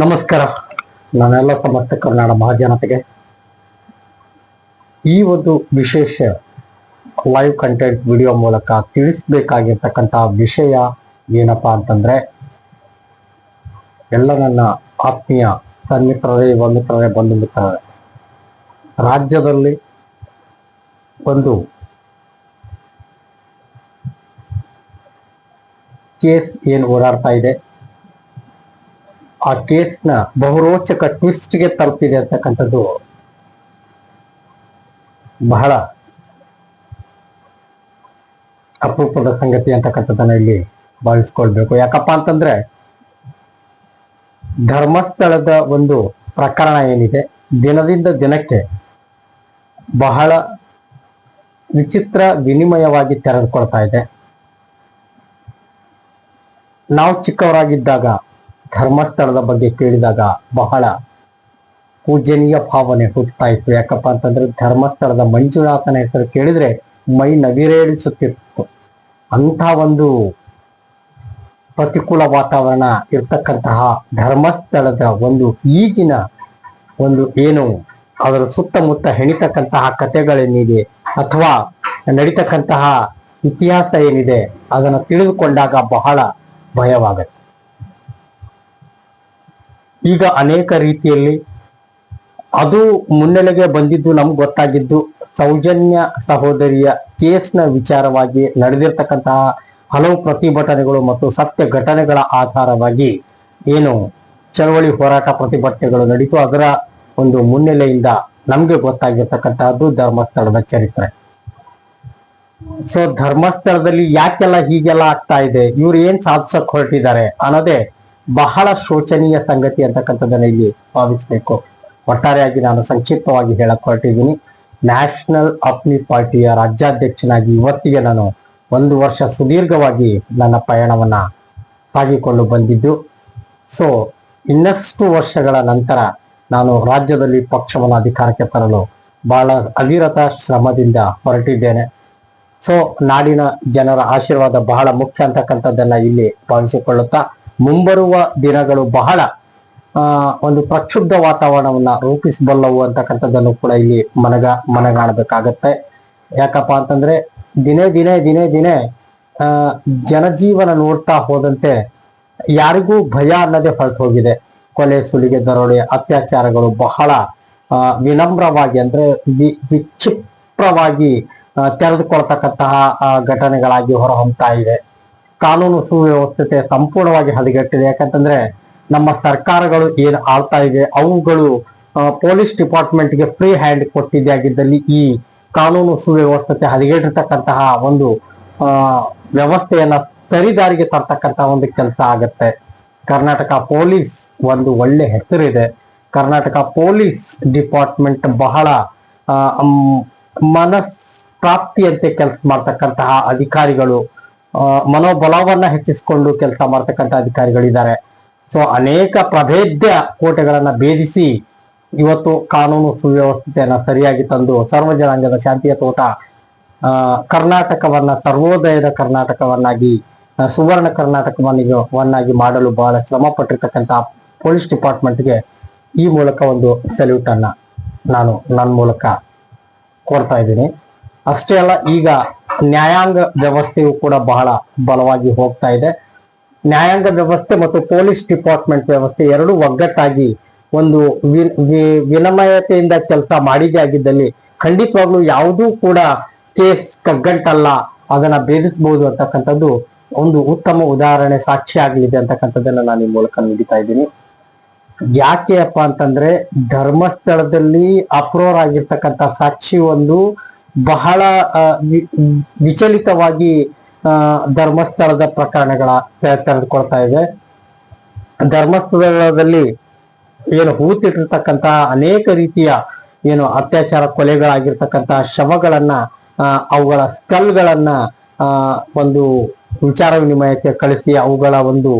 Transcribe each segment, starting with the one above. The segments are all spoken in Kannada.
ನಮಸ್ಕಾರ. ನಾನೆಲ್ಲ ಸಮಸ್ತ ಕನ್ನಡ ಮಹಾಜನತೆಗೆ. ಈ ಒಂದು ವಿಶೇಷ ಲೈವ್ ಕಂಟೆಂಟ್ ವಿಡಿಯೋ ಮೂಲಕ ತಿಳಿಸ್ಬೇಕಾಗಿರ್ತಕ್ಕಂಥ ವಿಷಯ ಏನಪ್ಪಾ ಅಂತಂದ್ರೆ, ಎಲ್ಲ ನನ್ನ ಆತ್ಮೀಯ ಸನ್ಮಿತ್ರರೇ ಯುವ ಮಿತ್ರರೇ ಬಂಧು ಮಿತ್ರರೇ ರಾಜ್ಯದಲ್ಲಿ ಒಂದು ಕೇಸ್ ಏನು ಓಡಾಡ್ತಾ ಇದೆ. ಆ ಕೇಸ್ನ ಬಹುರೋಚಕ ಟ್ವಿಸ್ಟ್ಗೆ ತಲುಪಿದೆ ಅಂತಕ್ಕಂಥದ್ದು ಬಹಳ ಅಪರೂಪದ ಸಂಗತಿ ಅಂತಕ್ಕಂಥದ್ದನ್ನ ಇಲ್ಲಿ ಭಾವಿಸ್ಕೊಳ್ಬೇಕು ಯಾಕಪ್ಪ ಅಂತಂದ್ರೆ ಧರ್ಮಸ್ಥಳದ ಒಂದು ಪ್ರಕರಣ ಏನಿದೆ? ದಿನದಿಂದ ದಿನಕ್ಕೆ ಬಹಳ ವಿಚಿತ್ರ ವಿನಿಮಯವಾಗಿ ತೆರೆದುಕೊಳ್ತಾ ಇದೆ. ನಾವು ಚಿಕ್ಕವರಾಗಿದ್ದಾಗ ಧರ್ಮಸ್ಥಳದ ಬಗ್ಗೆ ಕೇಳಿದಾಗ ಬಹಳ ಪೂಜನೀಯ ಭಾವನೆ ಹುಟ್ಟುತ್ತಾ ಇತ್ತು. ಯಾಕಪ್ಪ ಅಂತಂದ್ರೆ ಧರ್ಮಸ್ಥಳದ ಮಂಜುನಾಥನ ಹೆಸರು ಕೇಳಿದ್ರೆ ಮೈ ನವಿರೇಳಿಸುತ್ತಿತ್ತು. ಅಂಥ ಒಂದು ಪ್ರತಿಕೂಲ ವಾತಾವರಣ ಇರ್ತಕ್ಕಂತಹ ಧರ್ಮಸ್ಥಳದ ಒಂದು ಈಗಿನ ಒಂದು ಏನು, ಅದರ ಸುತ್ತಮುತ್ತ ಹೆಣಿತಕ್ಕಂತಹ ಕಥೆಗಳೇನಿದೆ ಅಥವಾ ನಡೀತಕ್ಕಂತಹ ಇತಿಹಾಸ ಏನಿದೆ, ಅದನ್ನು ತಿಳಿದುಕೊಂಡಾಗ ಬಹಳ ಭಯವಾಗುತ್ತೆ. ಈಗ ಅನೇಕ ರೀತಿಯಲ್ಲಿ ಅದು ಮುನ್ನೆಲೆಗೆ ಬಂದಿದ್ದು ನಮ್ಗೆ ಗೊತ್ತಾಗಿದ್ದು ಸೌಜನ್ಯ ಸಹೋದರಿಯ ಕೇಸ್ನ ವಿಚಾರವಾಗಿ ನಡೆದಿರ್ತಕ್ಕಂತಹ ಹಲವು ಪ್ರತಿಭಟನೆಗಳು ಮತ್ತು ಸತ್ಯ ಘಟನೆಗಳ ಆಧಾರವಾಗಿ ಏನು ಚಳವಳಿ ಹೋರಾಟ ಪ್ರತಿಭಟನೆಗಳು ನಡೀತು. ಅದರ ಒಂದು ಮುನ್ನೆಲೆಯಿಂದ ನಮ್ಗೆ ಗೊತ್ತಾಗಿರ್ತಕ್ಕಂತಹದ್ದು ಧರ್ಮಸ್ಥಳದ ಚರಿತ್ರೆ. ಸೊ ಧರ್ಮಸ್ಥಳದಲ್ಲಿ ಯಾಕೆಲ್ಲ ಹೀಗೆಲ್ಲ ಆಗ್ತಾ ಇದೆ? ಇವ್ರು ಏನ್ ಸಾಧಿಸಕ್ ಹೊರಟಿದ್ದಾರೆ ಅನ್ನೋದೇ ಬಹಳ ಶೋಚನೀಯ ಸಂಗತಿ ಅಂತಕ್ಕಂಥದ್ದನ್ನ ಇಲ್ಲಿ ಭಾವಿಸಬೇಕು. ಒಟ್ಟಾರೆಯಾಗಿ ನಾನು ಸಂಕ್ಷಿಪ್ತವಾಗಿ ಹೇಳಕ್ ಹೊರಟಿದ್ದೀನಿ. ನ್ಯಾಷನಲ್ ಅಪ್ನಿ ಪಾರ್ಟಿಯ ರಾಜ್ಯಾಧ್ಯಕ್ಷನಾಗಿ ಇವತ್ತಿಗೆ ನಾನು ಒಂದು ವರ್ಷ ಸುದೀರ್ಘವಾಗಿ ನನ್ನ ಪಯಣವನ್ನ ಸಾಗಿಕೊಂಡು ಬಂದಿದ್ದು. ಸೊ ಇನ್ನಷ್ಟು ವರ್ಷಗಳ ನಂತರ ನಾನು ರಾಜ್ಯದಲ್ಲಿ ಪಕ್ಷವನ್ನು ಅಧಿಕಾರಕ್ಕೆ ತರಲು ಬಹಳ ಅವಿರತ ಶ್ರಮದಿಂದ ಹೊರಟಿದ್ದೇನೆ. ಸೊ ನಾಡಿನ ಜನರ ಆಶೀರ್ವಾದ ಬಹಳ ಮುಖ್ಯ ಅಂತಕ್ಕಂಥದ್ದನ್ನ ಇಲ್ಲಿ ಭಾವಿಸಿಕೊಳ್ಳುತ್ತಾ ಮುಂಬರುವ ದಿನಗಳು ಬಹಳ ಒಂದು ಪ್ರಕ್ಷುಬ್ಧ ವಾತಾವರಣವನ್ನ ರೂಪಿಸಬಲ್ಲವು ಅಂತಕ್ಕಂಥದ್ದನ್ನು ಕೂಡ ಇಲ್ಲಿ ಮನಗ, ಮನಗಾಣಬೇಕಾಗತ್ತೆ. ಯಾಕಪ್ಪ ಅಂತಂದ್ರೆ ದಿನೇ ದಿನೇ ದಿನೇ ದಿನೇ ಜನಜೀವನ ನೋಡ್ತಾ ಹೋದಂತೆ ಯಾರಿಗೂ ಭಯ ಅನ್ನೋದೇ ಹೊರಟು ಹೋಗಿದೆ ಕೊಲೆ, ಸುಲಿಗೆ, ದರೋಡೆ, ಅತ್ಯಾಚಾರಗಳು ಬಹಳ ವಿನಮ್ರವಾಗಿ ಅಂದ್ರೆ ವಿ- ವಿಕ್ಷಿಪ್ರವಾಗಿ ತೆರೆದುಕೊಳ್ತಕ್ಕಂತಹ ಘಟನೆಗಳಾಗಿ ಹೊರಹೊಮ್ತಾ ಇದೆ. ಕಾನೂನು ಸುವ್ಯವಸ್ಥತೆ ಸಂಪೂರ್ಣವಾಗಿ ಹದಗೆಟ್ಟಿದೆ. ಯಾಕಂತಂದ್ರೆ ನಮ್ಮ ಸರ್ಕಾರಗಳು ಏನು ಆಳ್ತಾ ಇದೆ, ಅವುಗಳು ಪೊಲೀಸ್ ಡಿಪಾರ್ಟ್ಮೆಂಟ್ಗೆ ಫ್ರೀ ಹ್ಯಾಂಡ್ ಕೊಟ್ಟಿದ್ದೆ ಆಗಿದ್ದಲ್ಲಿ ಈ ಕಾನೂನು ಸುವ್ಯವಸ್ಥೆ ಹದಗೆಟ್ಟಿರ್ತಕ್ಕಂತಹ ಒಂದು ವ್ಯವಸ್ಥೆಯನ್ನ ಸರಿದಾರಿಗೆ ತರ್ತಕ್ಕಂತಹ ಒಂದು ಕೆಲಸ ಆಗತ್ತೆ. ಕರ್ನಾಟಕ ಪೊಲೀಸ್ ಒಂದು ಒಳ್ಳೆ ಹೆಸರಿದೆ. ಕರ್ನಾಟಕ ಪೊಲೀಸ್ ಡಿಪಾರ್ಟ್ಮೆಂಟ್ ಬಹಳ ಮನಸ್ ಪ್ರಾಪ್ತಿಯಂತೆ ಕೆಲಸ ಮಾಡ್ತಕ್ಕಂತಹ ಅಧಿಕಾರಿಗಳು ಮನೋಬಲವನ್ನ ಹೆಚ್ಚಿಸಿಕೊಂಡು ಕೆಲಸ ಮಾಡ್ತಕ್ಕಂಥ ಅಧಿಕಾರಿಗಳಿದ್ದಾರೆ. ಸೊ ಅನೇಕ ಪ್ರಭೇದ್ಯ ಕೋಟೆಗಳನ್ನ ಭೇದಿಸಿ ಇವತ್ತು ಕಾನೂನು ಸುವ್ಯವಸ್ಥೆಯನ್ನ ಸರಿಯಾಗಿ ತಂದು ಸರ್ವ ಜನಾಂಗದ ಶಾಂತಿಯ ತೋಟ ಕರ್ನಾಟಕವನ್ನ ಸರ್ವೋದಯದ ಕರ್ನಾಟಕವನ್ನಾಗಿ ಸುವರ್ಣ ಕರ್ನಾಟಕವನ್ನಾಗಿ ವನ್ನಾಗಿ ಮಾಡಲು ಬಹಳ ಶ್ರಮ ಪಟ್ಟಿರ್ತಕ್ಕಂಥ ಪೊಲೀಸ್ ಡಿಪಾರ್ಟ್ಮೆಂಟ್ಗೆ ಈ ಮೂಲಕ ಒಂದು ಸಲ್ಯೂಟ್ ಅನ್ನ ನಾನು ನನ್ನ ಮೂಲಕ ಕೊಡ್ತಾ ಇದ್ದೀನಿ. ಅಷ್ಟೇ ಅಲ್ಲ, ಈಗ ನ್ಯಾಯಾಂಗ ವ್ಯವಸ್ಥೆಯು ಕೂಡ ಬಹಳ ಬಲವಾಗಿ ಹೋಗ್ತಾ ಇದೆ. ನ್ಯಾಯಾಂಗ ವ್ಯವಸ್ಥೆ ಮತ್ತು ಪೊಲೀಸ್ ಡಿಪಾರ್ಟ್ಮೆಂಟ್ ವ್ಯವಸ್ಥೆ ಎರಡು ಒಗ್ಗಟ್ಟಾಗಿ ಒಂದು ವಿನಿಮಯತೆಯಿಂದ ಕೆಲಸ ಮಾಡಿದೆ ಆಗಿದ್ದಲ್ಲಿ ಖಂಡಿತವಾಗ್ಲೂ ಯಾವುದೂ ಕೂಡ ಕೇಸ್ ಕಗ್ಗಂಟಲ್ಲ, ಅದನ್ನ ಭೇದಿಸಬಹುದು ಅಂತಕ್ಕಂಥದ್ದು ಒಂದು ಉತ್ತಮ ಉದಾಹರಣೆ ಸಾಕ್ಷಿ ಆಗಲಿದೆ ಅಂತಕ್ಕಂಥದ್ದನ್ನ ನಾನು ಈ ಮೂಲಕ ನುಡಿತಾ ಇದ್ದೀನಿ. ಯಾಕೆಯಪ್ಪ ಅಂತಂದ್ರೆ ಧರ್ಮಸ್ಥಳದಲ್ಲಿ ಅಪ್ರೋರ್ ಆಗಿರ್ತಕ್ಕಂಥ ಸಾಕ್ಷಿ ಒಂದು ಬಹಳ ವಿಚಲಿತವಾಗಿ ಧರ್ಮಸ್ಥಳದ ಪ್ರಕರಣಗಳ ತೆರೆದುಕೊಳ್ತಾ ಇದೆ. ಧರ್ಮಸ್ಥಳದಲ್ಲಿ ಏನು ಹೂತಿಟ್ಟಿರ್ತಕ್ಕಂತಹ ಅನೇಕ ರೀತಿಯ ಏನು ಅತ್ಯಾಚಾರ ಕೊಲೆಗಳಾಗಿರ್ತಕ್ಕಂತಹ ಶವಗಳನ್ನ ಅವುಗಳ ಸ್ಕಲ್ಗಳನ್ನ ಒಂದು ವಿಚಾರ ವಿನಿಮಯಕ್ಕೆ ಕಳಿಸಿ ಅವುಗಳ ಒಂದು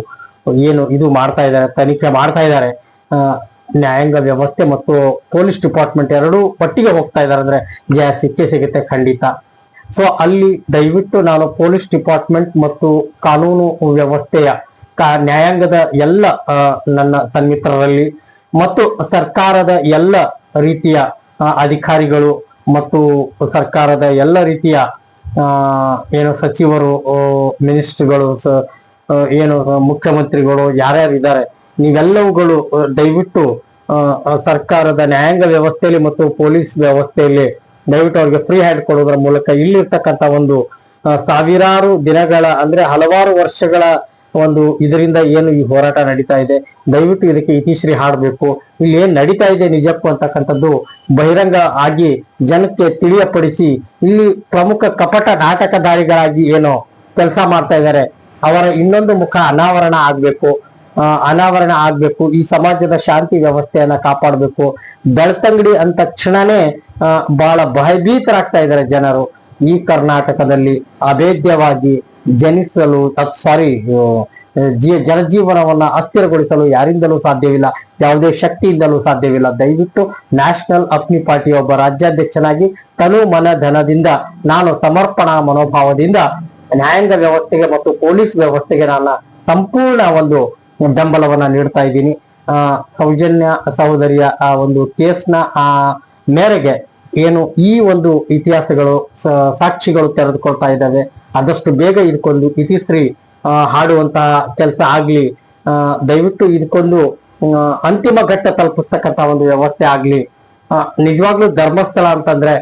ಏನು ಇದು ಮಾಡ್ತಾ ಇದ್ದಾರೆ, ತನಿಖೆ ಮಾಡ್ತಾ ಇದ್ದಾರೆ. ನ್ಯಾಯಾಂಗ ವ್ಯವಸ್ಥೆ ಮತ್ತು ಪೊಲೀಸ್ ಡಿಪಾರ್ಟ್ಮೆಂಟ್ ಎರಡೂ ಒಟ್ಟಿಗೆ ಹೋಗ್ತಾ ಇದ್ದಾರೆ ಅಂದ್ರೆ ಜಯ ಸಿಕ್ಕೇ ಸಿಗುತ್ತೆ ಖಂಡಿತ. ಸೊ ಅಲ್ಲಿ ದಯವಿಟ್ಟು ನಾನು ಪೊಲೀಸ್ ಡಿಪಾರ್ಟ್ಮೆಂಟ್ ಮತ್ತು ಕಾನೂನು ವ್ಯವಸ್ಥೆಯ ನ್ಯಾಯಾಂಗದ ಎಲ್ಲ ನನ್ನ ಸನ್ಮಿತ್ರರಲ್ಲಿ ಮತ್ತು ಸರ್ಕಾರದ ಎಲ್ಲ ರೀತಿಯ ಅಧಿಕಾರಿಗಳು ಮತ್ತು ಸರ್ಕಾರದ ಎಲ್ಲ ರೀತಿಯ ಏನು ಸಚಿವರು ಮಿನಿಸ್ಟ್ರಿಗಳು ಏನು ಮುಖ್ಯಮಂತ್ರಿಗಳು ಯಾರ್ಯಾರು ಇದ್ದಾರೆ ನೀವೆಲ್ಲವುಗಳು ದಯವಿಟ್ಟು ಸರ್ಕಾರದ ನ್ಯಾಯಾಂಗ ವ್ಯವಸ್ಥೆಯಲ್ಲಿ ಮತ್ತು ಪೊಲೀಸ್ ವ್ಯವಸ್ಥೆಯಲ್ಲಿ ದಯವಿಟ್ಟು ಅವರಿಗೆ ಫ್ರೀ ಹ್ಯಾಂಡ್ ಕೊಡೋದ್ರ ಮೂಲಕ ಇಲ್ಲಿರ್ತಕ್ಕಂಥ ಒಂದು ಸಾವಿರಾರು ದಿನಗಳ ಅಂದ್ರೆ ಹಲವಾರು ವರ್ಷಗಳ ಒಂದು ಇದರಿಂದ ಏನು ಈ ಹೋರಾಟ ನಡೀತಾ ಇದೆ. ದಯವಿಟ್ಟು ಇದಕ್ಕೆ ಇತಿಶ್ರೀ ಹಾಡಬೇಕು. ಇಲ್ಲಿ ಏನ್ ನಡೀತಾ ಇದೆ ನಿಜಕ್ಕೂ ಅಂತಕ್ಕಂಥದ್ದು ಬಹಿರಂಗ ಆಗಿ ಜನಕ್ಕೆ ತಿಳಿಯಪಡಿಸಿ ಇಲ್ಲಿ ಪ್ರಮುಖ ಕಪಟ ನಾಟಕಧಾರಿಗಳಾಗಿ ಏನು ಕೆಲಸ ಮಾಡ್ತಾ ಇದ್ದಾರೆ. ಅವರ ಇನ್ನೊಂದು ಮುಖ ಅನಾವರಣ ಆಗ್ಬೇಕು. ಅನಾವರಣ ಆಗ್ಬೇಕು, ಈ ಸಮಾಜದ ಶಾಂತಿ ವ್ಯವಸ್ಥೆಯನ್ನ ಕಾಪಾಡಬೇಕು. ಬೆಳ್ತಂಗಡಿ ಅಂದ ತಕ್ಷಣನೇ ಬಹಳ ಭಯಭೀತರಾಗ್ತಾ ಇದ್ದಾರೆ ಜನರು. ಈ ಕರ್ನಾಟಕದಲ್ಲಿ ಅಭೇದ್ಯವಾಗಿ ಜನಿಸಲು ಸಾರಿ ಜನಜೀವನವನ್ನ ಅಸ್ಥಿರಗೊಳಿಸಲು ಯಾರಿಂದಲೂ ಸಾಧ್ಯವಿಲ್ಲ. ಯಾವುದೇ ಶಕ್ತಿಯಿಂದಲೂ ಸಾಧ್ಯವಿಲ್ಲ. ದಯವಿಟ್ಟು ನ್ಯಾಷನಲ್ ಅಗ್ನಿ ಪಾರ್ಟಿ ಒಬ್ಬ ರಾಜ್ಯಾಧ್ಯಕ್ಷನಾಗಿ ತನು ಮನ ಧನದಿಂದ ನಾನು ಸಮರ್ಪಣಾ ಮನೋಭಾವದಿಂದ, ನ್ಯಾಯಾಂಗ ವ್ಯವಸ್ಥೆಗೆ ಮತ್ತು ಪೊಲೀಸ್ ವ್ಯವಸ್ಥೆಗೆ ನನ್ನ ಸಂಪೂರ್ಣ ಒಂದು ಬೆಂಬಲವನ್ನ ನೀಡ್ತಾ ಇದ್ದೀನಿ. ಸೌಜನ್ಯ ಸಹೋದರಿಯ ಆ ಒಂದು ಕೇಸ್ನ ಆ ಮೇರೆಗೆ ಏನು ಈ ಒಂದು ಇತಿಹಾಸಗಳು ಸಾಕ್ಷಿಗಳು ತೆರೆದುಕೊಳ್ತಾ ಇದ್ದಾವೆ. ಆದಷ್ಟು ಬೇಗ ಇದಕ್ಕೊಂದು ಇತಿಶ್ರೀ ಹಾಡುವಂತಹ ಕೆಲಸ ಆಗ್ಲಿ ದಯವಿಟ್ಟು ಇದಕ್ಕೊಂದು ಅಂತಿಮ ಘಟ್ಟ ತಲುಪಿಸ್ತಕ್ಕಂತ ಒಂದು ವ್ಯವಸ್ಥೆ ಆಗ್ಲಿ. ನಿಜವಾಗ್ಲೂ ಧರ್ಮಸ್ಥಳ ಅಂತಂದ್ರೆ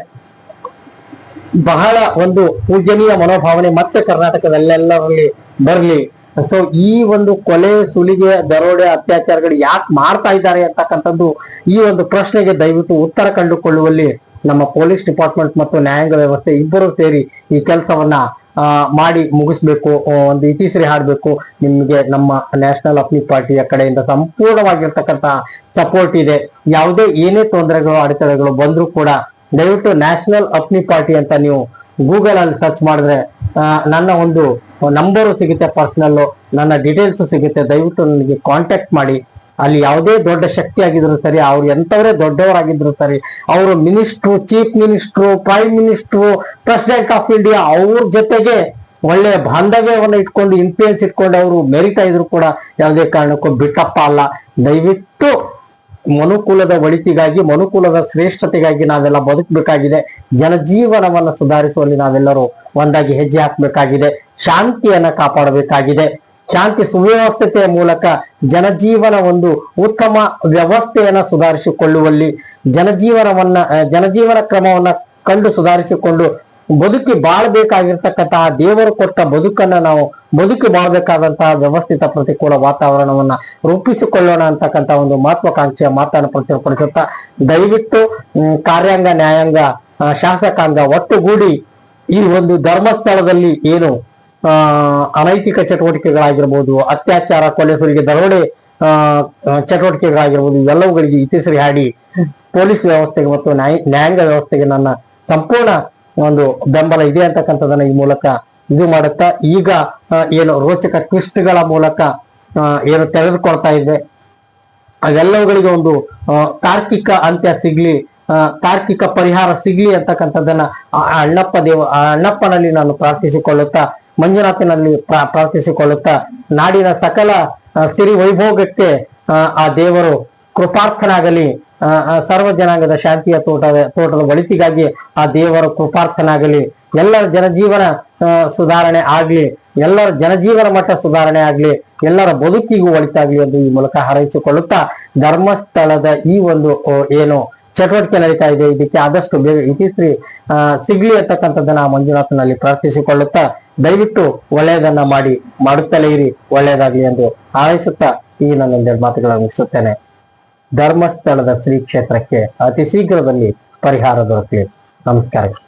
ಬಹಳ ಒಂದು ಪೂಜನೀಯ ಮನೋಭಾವನೆ ಮತ್ತೆ ಕರ್ನಾಟಕದಲ್ಲೆಲ್ಲರಲ್ಲಿ ಬರ್ಲಿ. ಸೊ ಈ ಒಂದು ಕೊಲೆ, ಸುಲಿಗೆ, ದರೋಡೆ, ಅತ್ಯಾಚಾರಗಳು ಯಾಕೆ ಮಾಡ್ತಾ ಇದ್ದಾರೆ ಅಂತಕ್ಕಂಥದ್ದು ಈ ಒಂದು ಪ್ರಶ್ನೆಗೆ ದಯವಿಟ್ಟು ಉತ್ತರ ಕಂಡುಕೊಳ್ಳುವಲ್ಲಿ ನಮ್ಮ ಪೊಲೀಸ್ ಡಿಪಾರ್ಟ್ಮೆಂಟ್ ಮತ್ತು ನ್ಯಾಯಾಂಗ ವ್ಯವಸ್ಥೆ ಇಬ್ಬರು ಸೇರಿ ಈ ಕೆಲಸವನ್ನ ಮಾಡಿ ಮುಗಿಸ್ಬೇಕು. ಒಂದು ಇತಿಶ್ರೀ ಹಾಡಬೇಕು. ನಿಮ್ಗೆ ನಮ್ಮ ನ್ಯಾಷನಲ್ ಅಪ್ನಿ ಪಾರ್ಟಿಯ ಕಡೆಯಿಂದ ಸಂಪೂರ್ಣವಾಗಿರ್ತಕ್ಕಂಥ ಸಪೋರ್ಟ್ ಇದೆ. ಯಾವುದೇ ಏನೇ ತೊಂದರೆಗಳು, ಅಡೆತಡೆಗಳು ಬಂದ್ರೂ ಕೂಡ ದಯವಿಟ್ಟು ನ್ಯಾಷನಲ್ ಅಪ್ನಿ ಪಾರ್ಟಿ ಅಂತ ನೀವು ಗೂಗಲ್ ಅಲ್ಲಿ ಸರ್ಚ್ ಮಾಡಿದ್ರೆ ನನ್ನ ಒಂದು ನಂಬರು ಸಿಗುತ್ತೆ ಪರ್ಸ್ನಲ್ಲು ನನ್ನ ಡೀಟೇಲ್ಸ್ ಸಿಗುತ್ತೆ. ದಯವಿಟ್ಟು ನನಗೆ ಕಾಂಟ್ಯಾಕ್ಟ್ ಮಾಡಿ. ಅಲ್ಲಿ ಯಾವುದೇ ದೊಡ್ಡ ಶಕ್ತಿ ಆಗಿದ್ರು ಸರಿ, ಅವ್ರು ಎಂಥವರೇ ದೊಡ್ಡವರಾಗಿದ್ರು ಸರಿ, ಅವರು minister chief minister prime minister president of India ಅವ್ರ ಜೊತೆಗೆ ಒಳ್ಳೆಯ ಬಾಂಧವ್ಯವನ್ನು ಇಟ್ಕೊಂಡು ಇನ್ಫ್ಲೂಯೆನ್ಸ್ ಇಟ್ಕೊಂಡು ಅವರು ಮೆರಿತಾ ಇದ್ರು ಕೂಡ ಯಾವುದೇ ಕಾರಣಕ್ಕೂ ಬಿಟ್ಟಪ್ಪ ಅಲ್ಲ. ದಯವಿಟ್ಟು ಮನುಕುಲದ ಒಳಿತಿಗಾಗಿ, ಮನುಕುಲದ ಶ್ರೇಷ್ಠತೆಗಾಗಿ ನಾವೆಲ್ಲ ಬದುಕಬೇಕಾಗಿದೆ. ಜನಜೀವನವನ್ನು ಸುಧಾರಿಸುವಲ್ಲಿ ನಾವೆಲ್ಲರೂ ಒಂದಾಗಿ ಹೆಜ್ಜೆ ಹಾಕಬೇಕಾಗಿದೆ. ಶಾಂತಿಯನ್ನ ಕಾಪಾಡಬೇಕಾಗಿದೆ. ಶಾಂತಿ ಸುವ್ಯವಸ್ಥತೆಯ ಮೂಲಕ ಜನಜೀವನ ಒಂದು ಉತ್ತಮ ವ್ಯವಸ್ಥೆಯನ್ನ ಸುಧಾರಿಸಿಕೊಳ್ಳುವಲ್ಲಿ, ಜನಜೀವನವನ್ನ, ಜನಜೀವನ ಕ್ರಮವನ್ನ ಕಂಡು ಸುಧಾರಿಸಿಕೊಂಡು ಬದುಕಿ ಬಾಳ್ಬೇಕಾಗಿರ್ತಕ್ಕಂತಹ ದೇವರು ಕೊಟ್ಟ ಬದುಕನ್ನ ನಾವು ಬದುಕಿ ಬಾಳ್ಬೇಕಾದಂತಹ ವ್ಯವಸ್ಥಿತ ಪ್ರತಿಕೂಲ ವಾತಾವರಣವನ್ನ ರೂಪಿಸಿಕೊಳ್ಳೋಣ ಅಂತಕ್ಕಂಥ ಒಂದು ಮಹತ್ವಾಕಾಂಕ್ಷೆಯ ಮಾತನ್ನು ಪ್ರಚುರಪಡಿಸುತ್ತಾ ದಯವಿಟ್ಟು ಕಾರ್ಯಾಂಗ ನ್ಯಾಯಾಂಗ ಶಾಸಕಾಂಗ ಒಟ್ಟುಗೂಡಿ ಈ ಒಂದು ಧರ್ಮಸ್ಥಳದಲ್ಲಿ ಏನು ಆ ಅನೈತಿಕ ಚಟುವಟಿಕೆಗಳಾಗಿರ್ಬೋದು ಅತ್ಯಾಚಾರ ಕೊಲೆ ಸುಲಿಗೆ ದರೋಡೆ ಚಟುವಟಿಕೆಗಳಾಗಿರ್ಬೋದು ಎಲ್ಲವುಗಳಿಗೆ ಇತಿಶ್ರೀ ಹಾಡಿ ಪೊಲೀಸ್ ವ್ಯವಸ್ಥೆಗೆ ಮತ್ತು ನ್ಯಾಯ ನ್ಯಾಯಾಂಗ ವ್ಯವಸ್ಥೆಗೆ ನನ್ನ ಸಂಪೂರ್ಣ ಒಂದು ಬೆಂಬಲ ಇದೆ ಅಂತಕ್ಕಂಥದನ್ನ ಈ ಮೂಲಕ ಇದು ಮಾಡುತ್ತಾ ಈಗ ಏನು ರೋಚಕ ಟ್ವಿಸ್ಟ್ಗಳ ಮೂಲಕ ಏನು ತೆಗೆದುಕೊಳ್ತಾ ಇದೆ. ಅವೆಲ್ಲವುಗಳಿಗೆ ಒಂದು ತಾರ್ಕಿಕ ಅಂತ್ಯ ಸಿಗ್ಲಿ ತಾರ್ಕಿಕ ಪರಿಹಾರ ಸಿಗ್ಲಿ ಅಂತಕ್ಕಂಥದ್ದನ್ನ ಅಣ್ಣಪ್ಪ ದೇವ ಅಣ್ಣಪ್ಪನಲ್ಲಿ ನಾನು ಪ್ರಾರ್ಥಿಸಿಕೊಳ್ಳುತ್ತಾ ಮಂಜುನಾಥನಲ್ಲಿ ಪ್ರಾ- ಪ್ರಾರ್ಥಿಸಿಕೊಳ್ಳುತ್ತಾ ನಾಡಿನ ಸಕಲ ಸಿರಿ ವೈಭೋಗಕ್ಕೆ ಆ, ದೇವರು ಕೃಪಾರ್ಥನಾಗಲಿ ಸರ್ವ ಜನಾಂಗದ ಶಾಂತಿಯ ತೋಟದ ತೋಟದ ಒಳಿತಿಗಾಗಿ ಆ ದೇವರ ಕೃಪಾರ್ಥನಾಗಲಿ. ಎಲ್ಲರ ಜನಜೀವನ ಸುಧಾರಣೆ ಆಗ್ಲಿ. ಎಲ್ಲರ ಜನಜೀವನ ಮಟ್ಟ ಸುಧಾರಣೆ ಆಗ್ಲಿ. ಎಲ್ಲರ ಬದುಕಿಗೂ ಒಳಿತಾಗ್ಲಿ ಎಂದು ಈ ಮೂಲಕ ಹಾರೈಸಿಕೊಳ್ಳುತ್ತಾ ಧರ್ಮಸ್ಥಳದ ಈ ಒಂದು ಏನು ಚಟುವಟಿಕೆ ನಡೀತಾ ಇದೆ. ಇದಕ್ಕೆ ಆದಷ್ಟು ಬೇಗ ಇತಿಶ್ರೀ ಸಿಗ್ಲಿ ಅಂತಕ್ಕಂಥದ್ದನ್ನ ಆ ಮಂಜುನಾಥನಲ್ಲಿ ಪ್ರಾರ್ಥಿಸಿಕೊಳ್ಳುತ್ತಾ ದಯವಿಟ್ಟು ಒಳ್ಳೆಯದನ್ನ ಮಾಡಿ, ಮಾಡುತ್ತಲೇ ಇರಿ, ಒಳ್ಳೆಯದಾಗ್ಲಿ ಎಂದು ಹಾರೈಸುತ್ತಾ ಈ ನನ್ನೊಂದೆರಡು ಮಾತುಗಳನ್ನು ಮುಗಿಸುತ್ತೇನೆ. ಧರ್ಮಸ್ಥಳದ ಶ್ರೀ ಕ್ಷೇತ್ರಕ್ಕೆ ಅತಿ ಶೀಘ್ರದಲ್ಲಿ ಪರಿಹಾರ ದೊರಕಲಿ. ನಮಸ್ಕಾರ